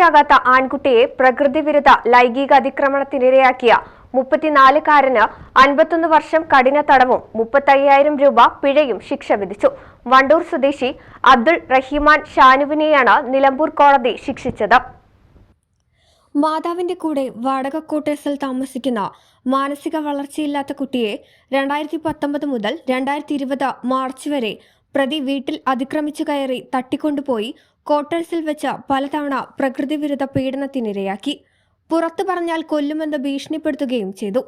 പ്രായപൂർത്തിയാകാത്ത ആൺകുട്ടിയെ പ്രകൃതിവിരുദ്ധ ലൈംഗിക അതിക്രമണത്തിനിരയാക്കിയ മുപ്പത്തിനാലുകാരന് അൻപത്തൊന്ന് വർഷം കഠിന തടവും മുപ്പത്തയ്യായിരം രൂപ പിഴയും ശിക്ഷ വിധിച്ചു. വണ്ടൂർ സ്വദേശി അബ്ദുൾ റഹീമാൻ ഷാനുവിനെയാണ് നിലമ്പൂർ കോടതി ശിക്ഷിച്ചത്. മാതാവിന്റെ കൂടെ വാടക ക്വാർട്ടേഴ്സിൽ താമസിക്കുന്ന മാനസിക വളർച്ചയില്ലാത്ത കുട്ടിയെ രണ്ടായിരത്തി പത്തൊമ്പത് മുതൽ രണ്ടായിരത്തി ഇരുപത് മാർച്ച് വരെ പ്രതി വീട്ടിൽ അതിക്രമിച്ചു കയറി തട്ടിക്കൊണ്ടുപോയി ക്വാർട്ടേഴ്സിൽ വെച്ച് പലതവണ പ്രകൃതിവിരുദ്ധ പീഡനത്തിനിരയാക്കി പുറത്തു പറഞ്ഞാൽ കൊല്ലുമെന്ന് ഭീഷണിപ്പെടുത്തുകയും ചെയ്തു.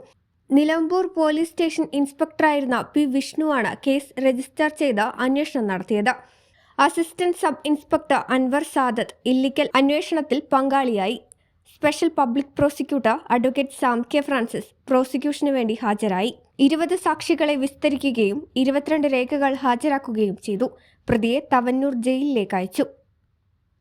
നിലമ്പൂർ പോലീസ് സ്റ്റേഷൻ ഇൻസ്പെക്ടറായിരുന്ന പി വിഷ്ണുവാണ് കേസ് രജിസ്റ്റർ ചെയ്ത് അന്വേഷണം നടത്തിയത്. Assistant sub inspector Anvar Sadath Illikkal അന്വേഷണത്തിൽ പങ്കാളിയായി. Special public prosecutor advocate Sam K Francis പ്രോസിക്യൂഷന് വേണ്ടി ഹാജരായി. ഇരുപത് സാക്ഷികളെ വിസ്തരിക്കുകയും ഇരുപത്തിരണ്ട് രേഖകൾ ഹാജരാക്കുകയും ചെയ്തു. പ്രതിയെ തവന്നൂർ ജയിലിലേക്ക് അയച്ചു.